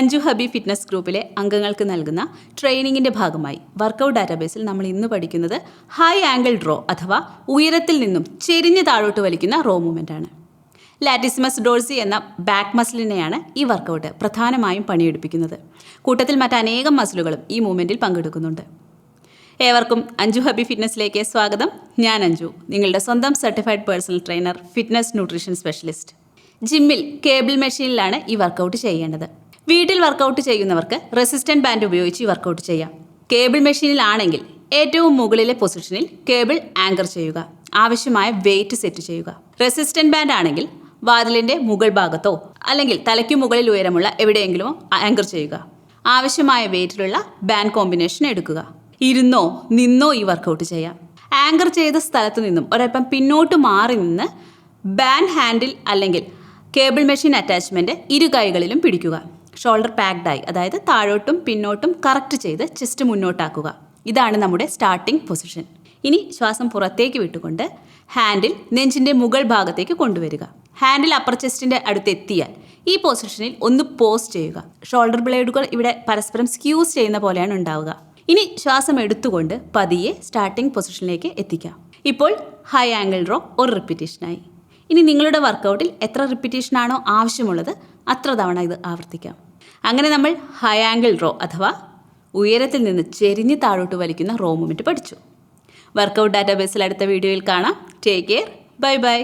Anju Hampi fitness ഗ്രൂപ്പിലെ അംഗങ്ങൾക്ക് നൽകുന്ന ട്രെയിനിങ്ങിന്റെ ഭാഗമായി വർക്കൗട്ട് ഡാറ്റാബേസിൽ നമ്മൾ ഇന്ന് പഠിക്കുന്നത് ഹൈ ആംഗിൾ ഡ്രോ അഥവാ ഉയരത്തിൽ നിന്നും ചെരിഞ്ഞ് താഴോട്ട് വലിക്കുന്ന റോ മൂവ്മെന്റ് ആണ്. ലാറ്റിസ്മസ് ഡോൾസി എന്ന ബാക്ക് മസിലിനെയാണ് ഈ വർക്കൗട്ട് പ്രധാനമായും പണിയെടുപ്പിക്കുന്നത്. കൂട്ടത്തിൽ മറ്റനേകം മസിലുകളും ഈ മൂവ്മെന്റിൽ പങ്കെടുക്കുന്നുണ്ട്. ഏവർക്കും അഞ്ജു ഹബി ഫിറ്റ്നസ്സിലേക്ക് സ്വാഗതം. ഞാൻ അഞ്ജു നിങ്ങളുടെ സ്വന്തം certified personal trainer fitness nutrition specialist ജിമ്മിൽ കേബിൾ മെഷീനിലാണ് ഈ വർക്കൗട്ട് ചെയ്യേണ്ടത്. വീട്ടിൽ വർക്കൗട്ട് ചെയ്യുന്നവർക്ക് റെസിസ്റ്റന്റ് ബാൻഡ് ഉപയോഗിച്ച് വർക്കൗട്ട് ചെയ്യാം. കേബിൾ മെഷീനിലാണെങ്കിൽ ഏറ്റവും മുകളിലെ പൊസിഷനിൽ കേബിൾ ആങ്കർ ചെയ്യുക. ആവശ്യമായ വെയിറ്റ് സെറ്റ് ചെയ്യുക. റെസിസ്റ്റന്റ് ബാൻഡ് ആണെങ്കിൽ വാതിലിന്റെ മുകൾ ഭാഗത്തോ അല്ലെങ്കിൽ തലയ്ക്ക് മുകളിൽ ഉയരമുള്ള എവിടെയെങ്കിലും ആങ്കർ ചെയ്യുക. ആവശ്യമായ വെയിറ്റിലുള്ള ബാൻഡ് കോമ്പിനേഷൻ എടുക്കുക. ഇരുന്നോ നിന്നോ ഈ വർക്കൗട്ട് ചെയ്യാം. ആങ്കർ ചെയ്ത സ്ഥലത്തു നിന്നും ഒരൽപ്പം പിന്നോട്ട് മാറി നിന്ന് ബാൻഡ് ഹാൻഡിൽ അല്ലെങ്കിൽ കേബിൾ മെഷീൻ അറ്റാച്ച്മെന്റ് ഇരു കൈകളിലും പിടിക്കുക. ഷോൾഡർ പാക്ഡായി അതായത് താഴോട്ടും പിന്നോട്ടും കറക്റ്റ് ചെയ്ത് ചെസ്റ്റ് മുന്നോട്ടാക്കുക. ഇതാണ് നമ്മുടെ സ്റ്റാർട്ടിംഗ് പൊസിഷൻ. ഇനി ശ്വാസം പുറത്തേക്ക് വിട്ടുകൊണ്ട് ഹാൻഡിൽ നെഞ്ചിന്റെ മുകൾ ഭാഗത്തേക്ക് കൊണ്ടുവരിക. ഹാൻഡിൽ അപ്പർ ചെസ്റ്റിന്റെ അടുത്ത് എത്തിയാൽ ഈ പൊസിഷനിൽ ഒന്ന് പോസ് ചെയ്യുക. ഷോൾഡർ ബ്ലേഡുകൾ ഇവിടെ പരസ്പരം സ്ക്യൂസ് ചെയ്യുന്ന പോലെയാണ് ഉണ്ടാവുക. ഇനി ശ്വാസം എടുത്തുകൊണ്ട് പതിയെ സ്റ്റാർട്ടിംഗ് പൊസിഷനിലേക്ക് എത്തിക്കാം. ഇപ്പോൾ ഹൈ ആംഗിൾ റോ ഒരു റിപ്പീറ്റേഷനായി. ഇനി നിങ്ങളുടെ വർക്കൗട്ടിൽ എത്ര റിപ്പീറ്റേഷനാണോ ആവശ്യമുള്ളത് അത്ര തവണ ഇത് ആവർത്തിക്കാം. അങ്ങനെ നമ്മൾ ഹൈ ആംഗിൾ റോ അഥവാ ഉയരത്തിൽ നിന്ന് ചെരിഞ്ഞ് താഴോട്ട് വലിക്കുന്ന റോ മൂവ്മെന്റ് പഠിച്ചു. വർക്കൗട്ട് ഡാറ്റാബേസിൽ അടുത്ത വീഡിയോയിൽ കാണാം. Take care bye bye